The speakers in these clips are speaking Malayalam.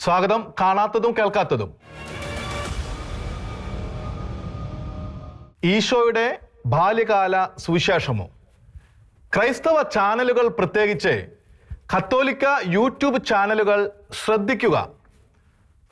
സ്വാഗതം. കാണാത്തതും കേൾക്കാത്തതും. ഈശോയുടെ ബാല്യകാല സുവിശേഷമോ? ക്രൈസ്തവ ചാനലുകൾ പ്രത്യേകിച്ച് കത്തോലിക്ക യൂട്യൂബ് ചാനലുകൾ ശ്രദ്ധിക്കുക.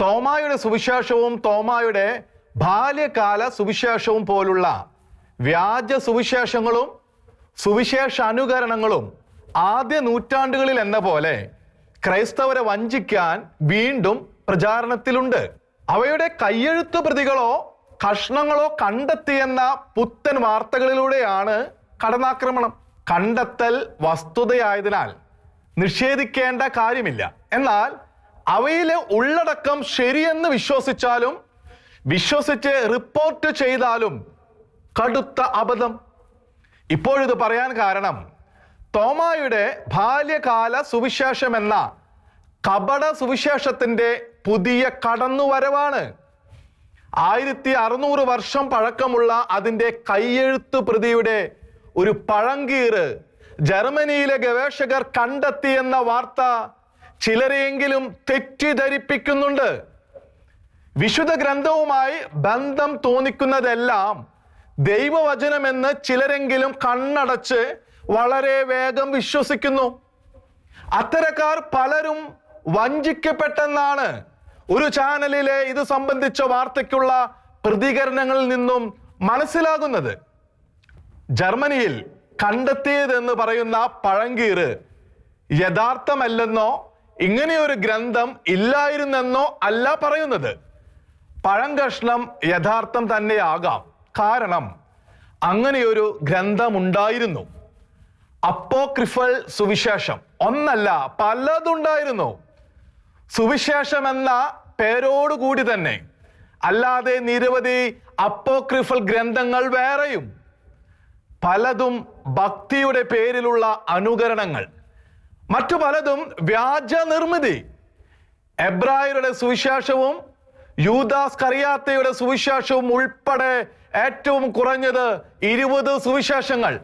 തോമായുടെ സുവിശേഷവും തോമായുടെ ബാല്യകാല സുവിശേഷവും പോലുള്ള വ്യാജ സുവിശേഷങ്ങളും സുവിശേഷ അനുകരണങ്ങളും ആദ്യ നൂറ്റാണ്ടുകളിൽ എന്ന പോലെ ക്രൈസ്തവരെ വഞ്ചിക്കാൻ വീണ്ടും പ്രചാരണത്തിലുണ്ട്. അവയുടെ കയ്യെഴുത്ത് പ്രതികളോ കഷ്ണങ്ങളോ കണ്ടെത്തിയെന്ന പുത്തൻ വാർത്തകളിലൂടെയാണ് കടന്നാക്രമണം. കണ്ടെത്തൽ വസ്തുതയായതിനാൽ നിഷേധിക്കേണ്ട കാര്യമില്ല. എന്നാൽ അവയിലെ ഉള്ളടക്കം ശരിയെന്ന് വിശ്വസിച്ചാലും വിശ്വസിച്ച് റിപ്പോർട്ട് ചെയ്താലും കടുത്ത അബദ്ധം. ഇപ്പോഴിത് പറയാൻ കാരണം തോമായുടെ ബാല്യകാല സുവിശേഷം എന്ന കപട സുവിശേഷത്തിന്റെ പുതിയ കടന്നുവരവാണ്. ആയിരത്തി അറുന്നൂറ് വർഷം പഴക്കമുള്ള അതിന്റെ കയ്യെഴുത്ത് പ്രതിയുടെ ഒരു പഴങ്കീറ് ജർമ്മനിയിലെ ഗവേഷകർ കണ്ടെത്തിയെന്ന വാർത്ത ചിലരെയെങ്കിലും തെറ്റിദ്ധരിപ്പിക്കുന്നുണ്ട്. വിശുദ്ധ ഗ്രന്ഥവുമായി ബന്ധം തോന്നിക്കുന്നതെല്ലാം ദൈവവചനമെന്ന് ചിലരെങ്കിലും കണ്ണടച്ച് വളരെ വേഗം വിശ്വസിക്കുന്നു. അത്തരക്കാർ പലരും വഞ്ചിക്കപ്പെട്ടെന്നാണ്. ഒരു ചാനലിലെ ഇത് സംബന്ധിച്ച വാർത്തയ്ക്കുള്ള പ്രതികരണങ്ങളിൽ നിന്നും മനസ്സിലാകുന്നത്. ജർമ്മനിയിൽ കണ്ടെത്തിയതെന്ന് പറയുന്ന പഴങ്കീറ് യഥാർത്ഥമല്ലെന്നോ ഇങ്ങനെയൊരു ഗ്രന്ഥം ഇല്ലായിരുന്നെന്നോ അല്ല പറയുന്നത്. പഴങ്കഷ്ണം യഥാർത്ഥം തന്നെയാകാം. കാരണം അങ്ങനെയൊരു ഗ്രന്ഥമുണ്ടായിരുന്നു. അപ്പോക്രിഫൽ സുവിശേഷം. ഒന്നല്ല പലതുണ്ടായിരുന്നു. സുവിശേഷം എന്ന പേരോടുകൂടി തന്നെ. അല്ലാതെ നിരവധി അപ്പോക്രിഫൽ ഗ്രന്ഥങ്ങൾ വേറെയും. പലതും ഭക്തിയുടെ പേരിലുള്ള അനുകരണങ്ങൾ. മറ്റു പലതും വ്യാജ നിർമ്മിതി. എബ്രായരുടെ സുവിശേഷവും യൂദാസ് കറിയാത്തയുടെ സുവിശേഷവും ഉൾപ്പെടെ ഏറ്റവും കുറഞ്ഞത് ഇരുപത് സുവിശേഷങ്ങൾ.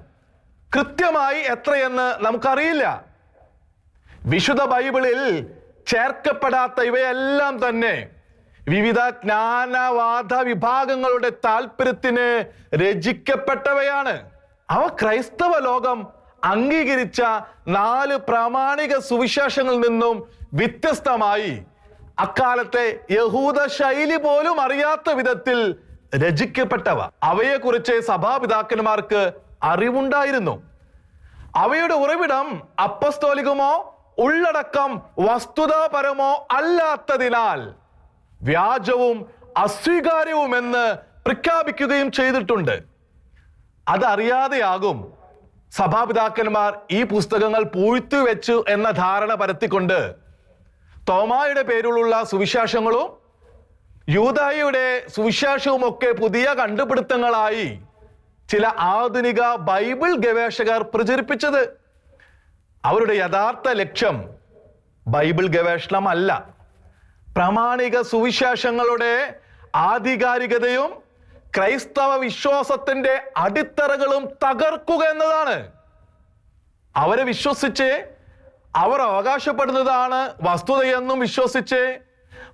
കൃത്യമായി എത്രയെന്ന് നമുക്കറിയില്ല. വിശുദ്ധ ബൈബിളിൽ ചേർക്കപ്പെടാത്ത ഇവയെല്ലാം തന്നെ വിവിധ ജ്ഞാനവാദ വിഭാഗങ്ങളുടെ താല്പര്യത്തിന് രചിക്കപ്പെട്ടവയാണ്. അവ ക്രൈസ്തവ ലോകം അംഗീകരിച്ച നാല് പ്രാമാണിക സുവിശേഷങ്ങളിൽ നിന്നും വ്യത്യസ്തമായി. അക്കാലത്തെ യഹൂദ ശൈലി പോലും അറിയാത്ത വിധത്തിൽ രചിക്കപ്പെട്ടവ. അവയെക്കുറിച്ച് സഭാപിതാക്കന്മാർക്ക് അറിവുണ്ടായിരുന്നു. അവയുടെ ഉറവിടം അപ്പസ്തോലികമോ ഉള്ളടക്കം വസ്തുതാപരമോ അല്ലാത്തതിനാൽ വ്യാജവും അസ്വീകാര്യവുമെന്ന് പ്രഖ്യാപിക്കുകയും ചെയ്തിട്ടുണ്ട്. അതറിയാതെയാകും സഭാപിതാക്കന്മാർ ഈ പുസ്തകങ്ങൾ പൂഴ്ത്തു വെച്ചു എന്ന ധാരണ പരത്തിക്കൊണ്ട് തോമായുടെ പേരിലുള്ള സുവിശേഷങ്ങളും യൂതായിയുടെ സുവിശേഷവും ഒക്കെ പുതിയ കണ്ടുപിടുത്തങ്ങളായി ചില ആധുനിക ബൈബിൾ ഗവേഷകർ പ്രചരിപ്പിച്ചത്. അവരുടെ യഥാർത്ഥ ലക്ഷ്യം ബൈബിൾ ഗവേഷണമല്ല. പ്രാമാണിക സുവിശേഷങ്ങളുടെ ആധികാരികതയും ക്രൈസ്തവ വിശ്വാസത്തിന്റെ അടിത്തറകളും തകർക്കുക എന്നതാണ്. അവരെ വിശ്വസിച്ച് അവർ അവകാശപ്പെടുന്നതാണ് വസ്തുതയെന്നും വിശ്വസിച്ച്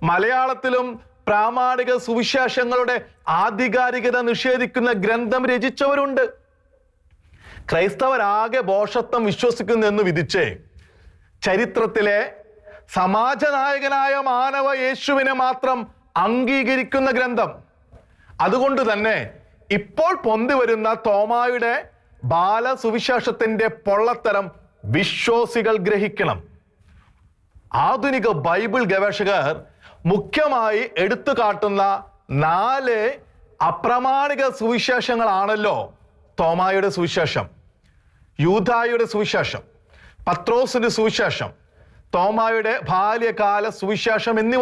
മലയാളത്തിലും പ്രാമാണിക സുവിശേഷങ്ങളുടെ ആധികാരികത നിഷേധിക്കുന്ന ഗ്രന്ഥം രചിച്ചവരുണ്ട്. ക്രൈസ്തവരാകെ ബോഷത്വം വിശ്വസിക്കുന്നു എന്ന് വിധിച്ച് ചരിത്രത്തിലെ സമാജ നായകനായ മാനവ യേശുവിനെ മാത്രം അംഗീകരിക്കുന്ന ഗ്രന്ഥം. അതുകൊണ്ട് തന്നെ ഇപ്പോൾ പൊന്തിവരുന്ന തോമായുടെ ബാലസുവിശേഷത്തിന്റെ പൊള്ളത്തരം വിശ്വാസികൾ ഗ്രഹിക്കണം. ആധുനിക ബൈബിൾ ഗവേഷകർ മുഖ്യമായി എടുത്തു കാട്ടുന്ന നാല് അപ്രമാണിക സുവിശേഷങ്ങളാണല്ലോ തോമായുടെ സുവിശേഷം യൂതായുടെ സുവിശേഷം പത്രോസിന്റെ സുവിശേഷം തോമായുടെ ബാല്യകാല സുവിശേഷം എന്നിവ.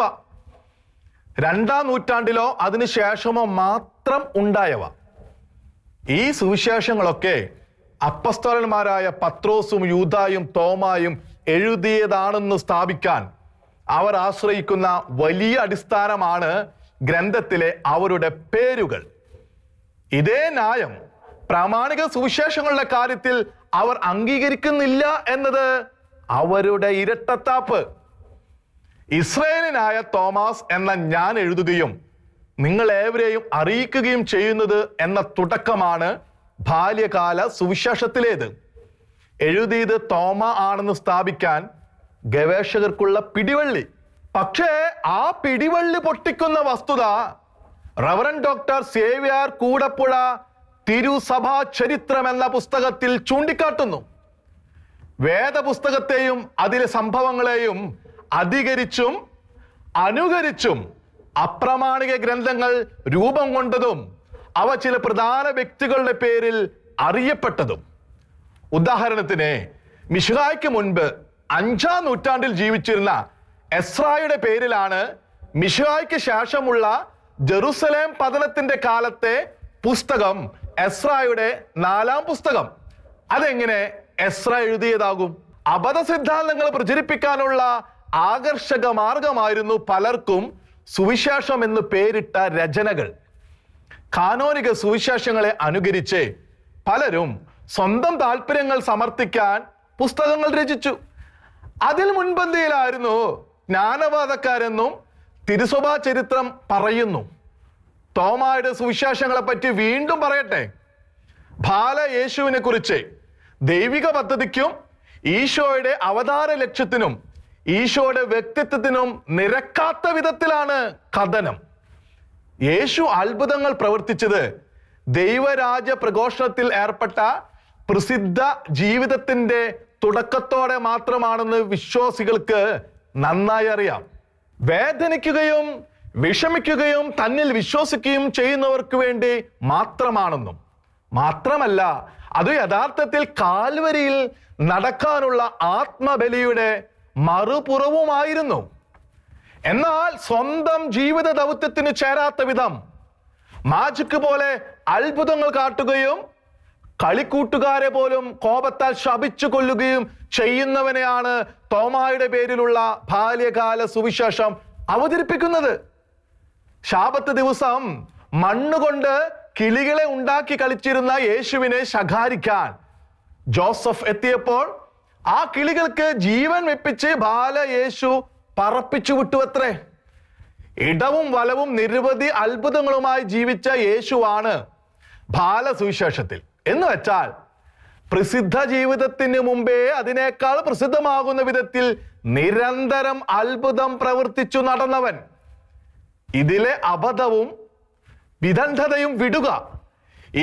രണ്ടാം നൂറ്റാണ്ടിലോ അതിനുശേഷമോ മാത്രം ഉണ്ടായവ. ഈ സുവിശേഷങ്ങളൊക്കെ അപ്പസ്തോലന്മാരായ പത്രോസും യൂതായും തോമായും എഴുതിയതാണെന്ന് സ്ഥാപിക്കാൻ അവർ ആശ്രയിക്കുന്ന വലിയ അടിസ്ഥാനമാണ് ഗ്രന്ഥത്തിലെ അവരുടെ പേരുകൾ. ഇതേ ന്യായം പ്രാമാണിക സുവിശേഷങ്ങളുടെ കാര്യത്തിൽ അവർ അംഗീകരിക്കുന്നില്ല എന്നത് അവരുടെ ഇരട്ടത്താപ്പ്. ഇസ്രയേലിനായ തോമസ് എന്ന ഞാൻ എഴുതുകയും നിങ്ങൾ ഏവരെയും അറിയിക്കുകയും ചെയ്യുന്നത് എന്ന തുടക്കമാണ് ബാല്യകാല സുവിശേഷത്തിലേത്. എഴുതിയത് തോമ ആണെന്ന് സ്ഥാപിക്കാൻ ഗവേഷകർക്കുള്ള പിടിവള്ളി. പക്ഷേ ആ പിടിവള്ളി പൊട്ടിക്കുന്ന വസ്തുത റവറൻ ഡോക്ടർ സേവ്യാർ കൂടപ്പുഴ തിരുസഭാ ചരിത്രം എന്ന പുസ്തകത്തിൽ ചൂണ്ടിക്കാട്ടുന്നു. വേദപുസ്തകത്തെയും അതിലെ സംഭവങ്ങളെയും അധികരിച്ചും അനുകരിച്ചും അപ്രമാണിക ഗ്രന്ഥങ്ങൾ രൂപം കൊണ്ടതും അവ ചില പ്രധാന വ്യക്തികളുടെ പേരിൽ അറിയപ്പെട്ടതും. ഉദാഹരണത്തിന് മിഷുഹായ്ക്ക് മുൻപ് അഞ്ചാം നൂറ്റാണ്ടിൽ ജീവിച്ചിരുന്ന എസ്രായുടെ പേരിലാണ് മിഷായ്ക്ക് ശേഷമുള്ള ജെറുസലേം പതനത്തിന്റെ കാലത്തെ പുസ്തകം എസ്രായുടെ നാലാം പുസ്തകം. അതെങ്ങനെ എസ്ര എഴുതിയതാകും? അബദ്ധ സിദ്ധാന്തങ്ങൾ പ്രചരിപ്പിക്കാനുള്ള ആകർഷക മാർഗമായിരുന്നു പലർക്കും സുവിശേഷം എന്ന് പേരിട്ട രചനകൾ. കാനോനിക സുവിശേഷങ്ങളെ അനുകരിച്ച് പലരും സ്വന്തം താല്പര്യങ്ങൾ സമർത്ഥിക്കാൻ പുസ്തകങ്ങൾ രചിച്ചു. അതിൽ മുൻപന്തിയിലായിരുന്നു ജ്ഞാനവാദക്കാരെന്നും തിരുസഭാ ചരിത്രം പറയുന്നു. തോമായുടെ സുവിശേഷങ്ങളെ പറ്റി വീണ്ടും പറയട്ടെ. ബാല യേശുവിനെ കുറിച്ച് ദൈവിക പദ്ധതിക്കും ഈശോയുടെ അവതാര ലക്ഷ്യത്തിനും ഈശോയുടെ വ്യക്തിത്വത്തിനും നിരക്കാത്ത വിധത്തിലാണ് കഥനം. യേശു അത്ഭുതങ്ങൾ പ്രവർത്തിച്ചത് ദൈവരാജ പ്രഘോഷണത്തിൽ ഏർപ്പെട്ട പ്രസിദ്ധ ജീവിതത്തിന്റെ തുടക്കത്തോടെ മാത്രമാണെന്ന് വിശ്വാസികൾക്ക് നന്നായി അറിയാം. വേദനിക്കുകയും വിഷമിക്കുകയും തന്നിൽ വിശ്വസിക്കുകയും ചെയ്യുന്നവർക്ക് വേണ്ടി മാത്രമാണെന്നും. മാത്രമല്ല അത് യഥാർത്ഥത്തിൽ കാൽവരിയിൽ നടക്കാനുള്ള ആത്മബലിയുടെ മറുപുറവുമായിരുന്നു. എന്നാൽ സ്വന്തം ജീവിത ദൗത്യത്തിന് ചേരാത്ത വിധം മാജിക്ക് പോലെ അത്ഭുതങ്ങൾ കാട്ടുകയും കളിക്കൂട്ടുകാരെ പോലും കോപത്താൽ ശപിച്ചു കൊല്ലുകയും ചെയ്യുന്നവനെയാണ് തോമായുടെ പേരിലുള്ള ബാല്യകാല സുവിശേഷം അവതരിപ്പിക്കുന്നത്. ശാപത്ത് ദിവസം മണ്ണുകൊണ്ട് കിളികളെ ഉണ്ടാക്കി കളിച്ചിരുന്ന യേശുവിനെ ശകാരിക്കാൻ. ജോസഫ് എത്തിയപ്പോൾ ആ കിളികൾക്ക് ജീവൻ വെപ്പിച്ച് ബാല യേശു പറപ്പിച്ചു വിട്ടുവത്രേ. ഇടവും വലവും നിരവധി അത്ഭുതങ്ങളുമായി ജീവിച്ച യേശുവാണ് ബാലസുവിശേഷത്തിൽ എന്ന് വെച്ചാൽ പ്രസിദ്ധ ജീവിതത്തിന് മുമ്പേ അതിനേക്കാൾ പ്രസിദ്ധമാകുന്ന വിധത്തിൽ നിരന്തരം അത്ഭുതം പ്രവർത്തിച്ചു നടന്നവൻ. ഇതിലെ അബദ്ധവും വിദഗ്ധതയും വിടുക.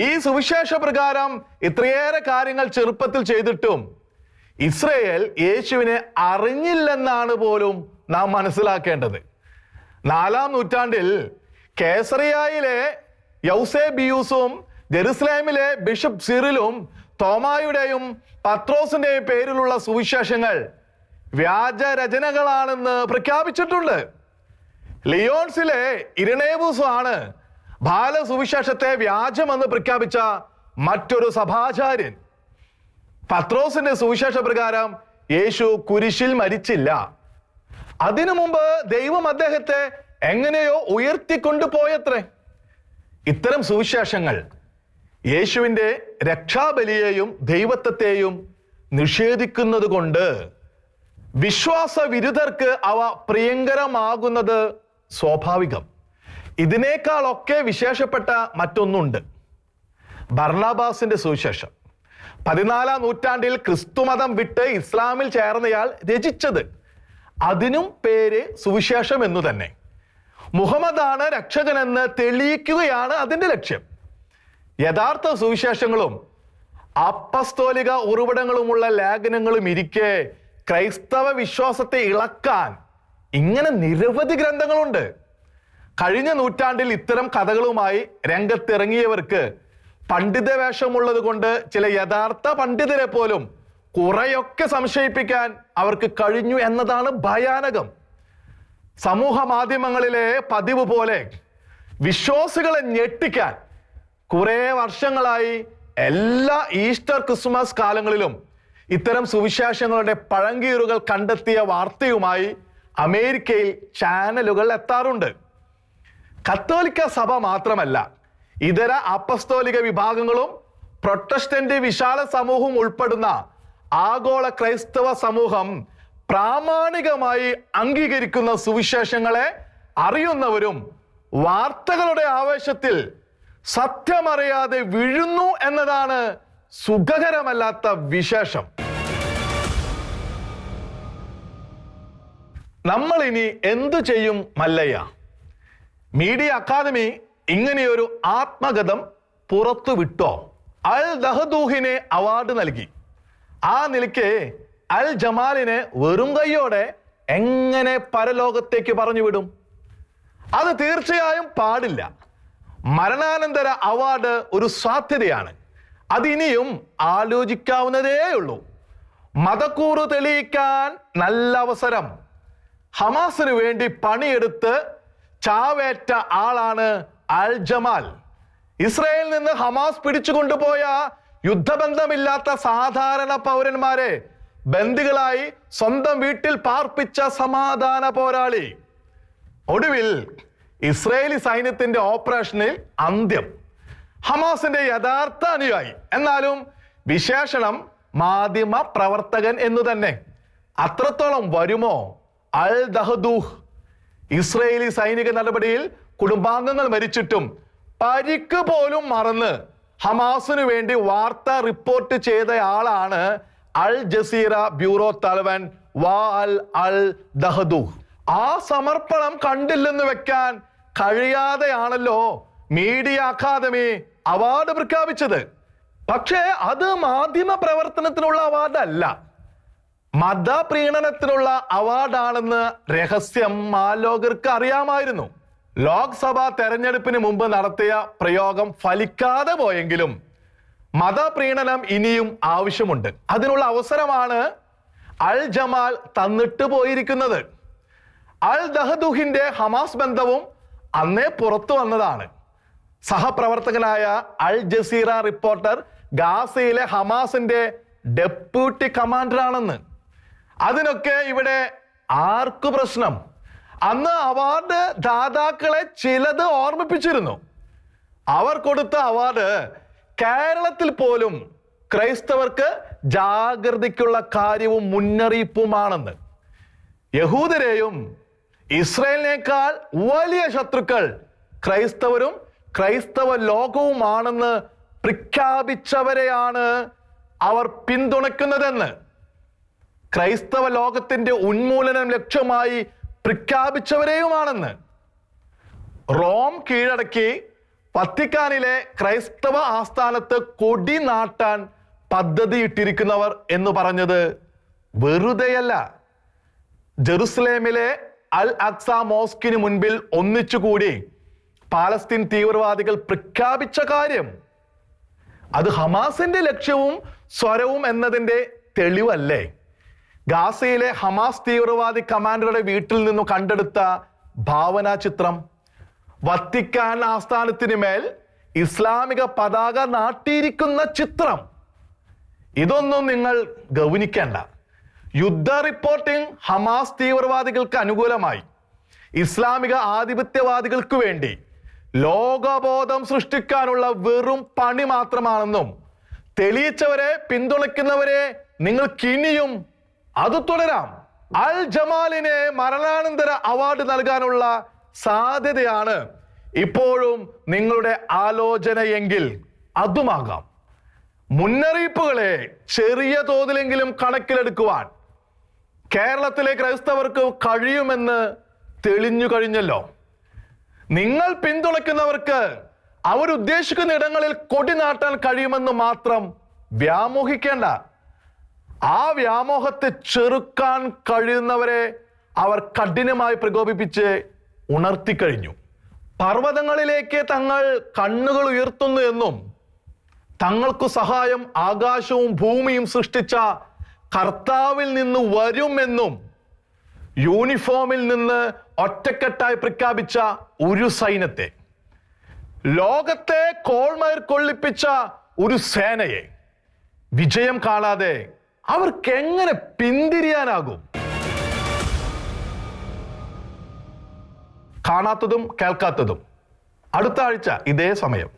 ഈ സുവിശേഷ പ്രകാരം ഇത്രയേറെ കാര്യങ്ങൾ ചെറുപ്പത്തിൽ ചെയ്തിട്ടും ഇസ്രയേൽ യേശുവിനെ അറിഞ്ഞില്ലെന്നാണ് പോലും നാം മനസ്സിലാക്കേണ്ടത്. നാലാം നൂറ്റാണ്ടിൽ കേസറിയായിലെ യൗസേബിയൂസും ജെറുസലേമിലെ ബിഷപ്പ് സിറിലും തോമായുടെയും പത്രോസിന്റെയും പേരിലുള്ള സുവിശേഷങ്ങൾ വ്യാജരചനകളാണെന്ന് പ്രഖ്യാപിച്ചിട്ടുണ്ട്. ലിയോൺസിലെ ഇരണേബൂസാണ് ബാലസുവിശേഷത്തെ വ്യാജമെന്ന് പ്രഖ്യാപിച്ച മറ്റൊരു സഭാചാര്യൻ. പത്രോസിന്റെ സുവിശേഷ പ്രകാരം യേശു കുരിശിൽ മരിച്ചില്ല. അതിനു മുമ്പ് ദൈവം അദ്ദേഹത്തെ എങ്ങനെയോ ഉയർത്തിക്കൊണ്ടുപോയത്രേ. ഇത്തരം സുവിശേഷങ്ങൾ യേശുവിന്റെ രക്ഷാബലിയെയും ദൈവത്വത്തെയും നിഷേധിക്കുന്നത് കൊണ്ട് വിശ്വാസ വിരുദ്ധർക്ക് അവ പ്രിയങ്കരമാകുന്നത് സ്വാഭാവികം. ഇതിനേക്കാളൊക്കെ വിശേഷപ്പെട്ട മറ്റൊന്നുണ്ട്. ഭർണാബാസിന്റെ സുവിശേഷം. പതിനാലാം നൂറ്റാണ്ടിൽ ക്രിസ്തുമതം വിട്ട് ഇസ്ലാമിൽ ചേർന്നയാൾ രചിച്ചത്. അതിനും പേര് സുവിശേഷം എന്നു തന്നെ. മുഹമ്മദാണ് രക്ഷകനെന്ന് തെളിയിക്കുകയാണ് അതിന്റെ ലക്ഷ്യം. യഥാർത്ഥ സുവിശേഷങ്ങളും അപ്പസ്തോലിക ഉറവിടങ്ങളുമുള്ള ലേഖനങ്ങളും ഇരിക്കെ ക്രൈസ്തവ വിശ്വാസത്തെ ഇളക്കാൻ ഇങ്ങനെ നിരവധി ഗ്രന്ഥങ്ങളുണ്ട്. കഴിഞ്ഞ നൂറ്റാണ്ടിൽ ഇത്തരം കഥകളുമായി രംഗത്തിറങ്ങിയവർക്ക് പണ്ഡിത വേഷമുള്ളത് കൊണ്ട് ചില യഥാർത്ഥ പണ്ഡിതരെ പോലും കുറെയൊക്കെ സംശയിപ്പിക്കാൻ അവർക്ക് കഴിഞ്ഞു എന്നതാണ് ഭയാനകം. സമൂഹ മാധ്യമങ്ങളിലെ പതിവ് പോലെ വിശ്വാസികളെ ഞെട്ടിക്കാൻ കുറെ വർഷങ്ങളായി എല്ലാ ഈസ്റ്റർ ക്രിസ്മസ് കാലങ്ങളിലും ഇത്തരം സുവിശേഷങ്ങളുടെ പഴങ്കീറുകൾ കണ്ടെത്തിയ വാർത്തയുമായി അമേരിക്കയിൽ ചാനലുകൾ എത്താറുണ്ട്. കത്തോലിക്ക സഭ മാത്രമല്ല ഇതര അപ്പസ്തോലിക വിഭാഗങ്ങളും പ്രൊട്ടസ്റ്റന്റ് വിശാല സമൂഹവും ഉൾപ്പെടുന്ന ആഗോള ക്രൈസ്തവ സമൂഹം പ്രാമാണികമായി അംഗീകരിക്കുന്ന സുവിശേഷങ്ങളെ അറിയുന്നവരും വാർത്തകളുടെ ആവേശത്തിൽ സത്യമറിയാതെ വീഴുന്നു എന്നതാണ് സുഖകരമല്ലാത്ത വിശേഷം. നമ്മൾ ഇനി എന്തു ചെയ്യും മല്ലയ്യ? മീഡിയ അക്കാദമി ഇങ്ങനെയൊരു ആത്മഗതം പുറത്തുവിട്ടോ അൽ ദഹദൂഹിനെ അവാർഡ് നൽകി. ആ നിലയ്ക്ക് അൽ ജമാലിനെ വെറും കൈയോടെ എങ്ങനെ പരലോകത്തേക്ക് പറഞ്ഞു വിടും? അത് തീർച്ചയായും പാടില്ല. മരണാനന്തര അവാർഡ് ഒരു സാധ്യതയാണ്. അതിനിയും ആലോചിക്കാവുന്നതേ ഉള്ളൂ. മതക്കൂറ് തെളിയിക്കാൻ നല്ല അവസരം. ഹമാസിന് വേണ്ടി പണിയെടുത്ത് ചാവേറ്റ ആളാണ് അൽ ജമാൽ. ഇസ്രയേലിൽ നിന്ന് ഹമാസ് പിടിച്ചുകൊണ്ടുപോയ യുദ്ധബന്ധമില്ലാത്ത സാധാരണ പൗരന്മാരെ ബന്ദികളായി സ്വന്തം വീട്ടിൽ പാർപ്പിച്ച സമാധാന പോരാളി. ഒടുവിൽ ഇസ്രയേലി സൈന്യത്തിന്റെ ഓപ്പറേഷനിൽ അന്ത്യം. ഹമാസിന്റെ യഥാർത്ഥ അനുയായി. എന്നാലും വിശേഷണം മാധ്യമ പ്രവർത്തകൻ എന്നു തന്നെ. അത്രത്തോളം വരുമോ? അൽ ദഹദൂഹ് ഇസ്രയേലി സൈനിക നടപടിയിൽ കുടുംബാംഗങ്ങൾ മരിച്ചിട്ടും പരിക്ക് പോലും മറന്ന് ഹമാസിനു വേണ്ടി വാർത്ത റിപ്പോർട്ട് ചെയ്തയാളാണ് അൽ ജസീറ ബ്യൂറോ തലവൻ വാ അൽ അൽ ദഹദൂഹ് ആ സമർപ്പണം കണ്ടില്ലെന്ന് വെക്കാൻ കഴിയാതെയാണല്ലോ മീഡിയ അക്കാദമി അവാർഡ് പ്രഖ്യാപിച്ചത്. പക്ഷേ അത് മാധ്യമ പ്രവർത്തനത്തിനുള്ള അവാർഡല്ല. മതപ്രീണനത്തിനുള്ള അവാർഡാണെന്ന് രഹസ്യം മാലോകർക്ക് അറിയാമായിരുന്നു. ലോക്സഭാ തെരഞ്ഞെടുപ്പിന് മുമ്പ് നടത്തിയ പ്രയോഗം ഫലിക്കാതെ പോയെങ്കിലും മതപ്രീണനം ഇനിയും ആവശ്യമുണ്ട്. അതിനുള്ള അവസരമാണ് അൽ ജമാൽ തന്നിട്ട് പോയിരിക്കുന്നത്. അൽ ദഹദുഹിന്റെ ഹമാസ് ബന്ധവും അന്നേ പുറത്തു വന്നതാണ്. സഹപ്രവർത്തകനായ അൽ ജസീറ റിപ്പോർട്ടർ ഗാസയിലെ ഹമാസിന്റെ ഡെപ്യൂട്ടി കമാൻഡറാണെന്ന്. അതിനൊക്കെ ഇവിടെ ആർക്ക് പ്രശ്നം? അന്ന് അവാർഡ് ദാതാക്കളെ ചിലത് ഓർമ്മിപ്പിച്ചിരുന്നു. അവർ കൊടുത്ത അവാർഡ് കേരളത്തിൽ പോലും ക്രൈസ്തവർക്ക് ജാഗ്രതയ്ക്കുള്ള കാര്യവും മുന്നറിയിപ്പുമാണെന്ന്. യഹൂദരെയും ഇസ്രയേലിനേക്കാൾ വലിയ ശത്രുക്കൾ ക്രൈസ്തവരും ക്രൈസ്തവ ലോകവുമാണെന്ന് പ്രഖ്യാപിച്ചവരെയാണ് അവർ പിന്തുണയ്ക്കുന്നതെന്ന് ക്രൈസ്തവ ലോകത്തിന്റെ ഉന്മൂലനം ലക്ഷ്യമായി പ്രഖ്യാപിച്ചവരെയുമാണെന്ന്. റോം കീഴടക്കി വത്തിക്കാനിലെ ക്രൈസ്തവ ആസ്ഥാനത്ത് കൊടി നാട്ടാൻ പദ്ധതിയിട്ടിരിക്കുന്നവർ എന്ന് പറഞ്ഞത് വെറുതെയല്ല. ജെറുസലേമിലെ അൽ അക്സ മോസ്കിന് മുൻപിൽ ഒന്നിച്ചുകൂടി പാലസ്തീൻ തീവ്രവാദികൾ പ്രഖ്യാപിച്ച കാര്യം അത് ഹമാസിന്റെ ലക്ഷ്യവും സ്വരവും എന്നതിന്റെ തെളിവല്ലേ? ഗാസയിലെ ഹമാസ് തീവ്രവാദി കമാൻഡറുടെ വീട്ടിൽ നിന്നും കണ്ടെടുത്ത ഭാവനാ ചിത്രം. വത്തിക്കാൻ ആസ്ഥാനത്തിന് മേൽ ഇസ്ലാമിക പതാക നാട്ടിയിരിക്കുന്ന ചിത്രം. ഇതൊന്നും നിങ്ങൾ ഗൗനിക്കേണ്ട. യുദ്ധ റിപ്പോർട്ടിംഗ് ഹമാസ് തീവ്രവാദികൾക്ക് അനുകൂലമായി. ഇസ്ലാമിക ആധിപത്യവാദികൾക്ക് വേണ്ടി ലോകബോധം സൃഷ്ടിക്കാനുള്ള വെറും പണി മാത്രമാണെന്നും തെളിയിച്ചവരെ പിന്തുണയ്ക്കുന്നവരെ നിങ്ങൾക്കിനിയും അത് തുടരാം. അൽ ജമാലിനെ മരണാനന്തര അവാർഡ് നൽകാനുള്ള സാധ്യതയാണ് ഇപ്പോഴും നിങ്ങളുടെ ആലോചനയെങ്കിൽ അതുമാകാം. മുന്നറിയിപ്പുകളെ ചെറിയ തോതിലെങ്കിലും കണക്കിലെടുക്കുവാൻ കേരളത്തിലെ ക്രൈസ്തവർക്ക് കഴിയുമെന്ന് തെളിഞ്ഞു കഴിഞ്ഞല്ലോ. നിങ്ങൾ പിന്തുണയ്ക്കുന്നവർക്ക് അവരുദ്ദേശിക്കുന്ന ഇടങ്ങളിൽ കൊടി നാട്ടാൻ കഴിയുമെന്ന് മാത്രം വ്യാമോഹിക്കേണ്ട. ആ വ്യാമോഹത്തെ ചെറുക്കാൻ കഴിയുന്നവരെ അവർ കഠിനമായി പ്രകോപിപ്പിച്ച് ഉണർത്തിക്കഴിഞ്ഞു പർവതങ്ങളിലേക്ക് തങ്ങൾ കണ്ണുകൾ ഉയർത്തുന്നു എന്നും തങ്ങൾക്കു സഹായം ആകാശവും ഭൂമിയും സൃഷ്ടിച്ച കർത്താവിൽ നിന്ന് വരുമെന്നും യൂണിഫോമിൽ നിന്ന് ഒറ്റക്കെട്ടായി പ്രഖ്യാപിച്ച ഒരു സൈന്യത്തെ ലോകത്തെ കോൾമയർ കൊള്ളിപ്പിച്ച ഒരു സേനയെ വിജയം കാണാതെ അവർക്ക് എങ്ങനെ പിന്തിരിയാനാകും? കാണാത്തതും കേൾക്കാത്തതും. അടുത്ത ആഴ്ച ഇതേ സമയം.